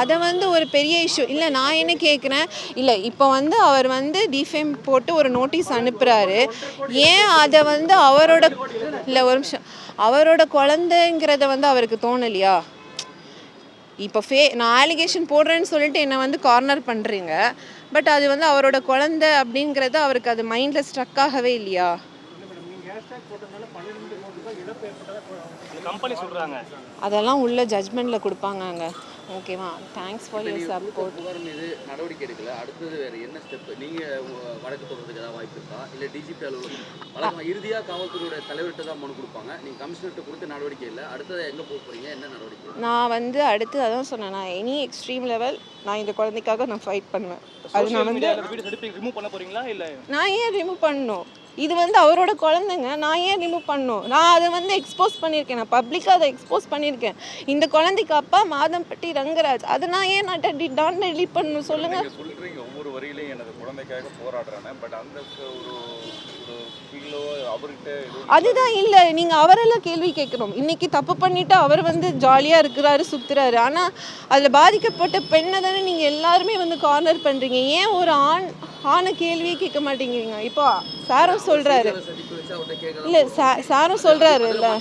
அதை வந்து ஒரு பெரிய இஷ்யூ இல்லை நான் என்ன கேட்குறேன் இல்லை இப்போ வந்து அவர் வந்து டிஃபேம் போட்டு ஒரு நோட்டீஸ் அனுப்புகிறாரு ஏன் அதை வந்து அவரோட இல்லை ஒரு நிமிஷம். அவரோட குழந்தைங்கிறத வந்து அவருக்கு தோணலையா? இப்போ ஃபே நான் ஆலிகேஷன் போடுறேன்னு சொல்லிட்டு என்னை வந்து கார்னர் பண்ணுறீங்க பட் அது வந்து அவரோட குழந்தை அப்படிங்கிறது அவருக்கு அது மைண்டில் ஸ்ட்ரக் ஆகவே இல்லையா? அதெல்லாம் உள்ள ஜட்மெண்ட்டில் கொடுப்பாங்கங்க ஓகேவா தேங்க்ஸ் ஃபார் யூர் சப்போர்ட் புகார் மீது நடவடிக்கை எடுக்கல. அடுத்தது வேற என்ன ஸ்டெப் நீங்க வழக்கு தொடர்றதுக்கு ஏதாவது வாய்ப்பு இருக்கா? இல்ல டிஜிபி அலுவலகம் வழக்கமா இறுதியா காவல்துறையோட தலைவர்கிட்ட தான் மனு கொடுப்பாங்க. நீங்க கமிஷனர்கிட்ட கொடுத்து நடவடிக்கை இல்லை. அடுத்தது எங்க போக போறீங்க? என்ன நடவடிக்கை? நான் வந்து அடுத்து அதான் சொன்னேன். நான் எனி எக்ஸ்ட்ரீம் லெவல் நான் இந்த குழந்தைக்காக நான் ஃபைட் பண்ணுவேன். அது நான் வந்து மீடியாவில் வீடியோஸ் எடுத்து ரிமூவ் பண்ண போறீங்களா? இல்ல நான் ஏன் ரிமூவ் பண்ணணும்? இது வந்து அவரோட குழந்தைங்க. நான் ஏன் ரிமூவ் பண்ணும் நான் அதை வந்து எக்ஸ்போஸ் பண்ணியிருக்கேன். நான் பப்ளிக்காக அதை எக்ஸ்போஸ் பண்ணியிருக்கேன். இந்த குழந்தைக்கு அப்பா மாதம்பட்டி ரங்கராஜ். அதை நான் ஏன் நான் டான் டெலிட் பண்ணணும்? சொல்லுங்கள் சொல்கிறீங்க ஒவ்வொரு வரியிலையும் எனது குழந்தைக்காக போராடுறேன் பட் அந்த ஒரு அதுதான் இல்லை. நீங்கள் அவரெல்லாம் கேள்வி கேட்கணும். இன்னைக்கு தப்பு பண்ணிட்டு அவர் வந்து ஜாலியாக இருக்கிறாரு சுற்றுறாரு ஆனால் அதில் பாதிக்கப்பட்ட பெண்ணை தானே நீங்கள் எல்லாருமே வந்து கார்னர் பண்ணுறீங்க ஏன் ஒரு ஆண் ஆணை கேள்வியே கேட்க மாட்டேங்கிறீங்க? இப்போ சாரும் சொல்கிறாரு இல்லை சாரும் சொல்கிறாரு இல்லை.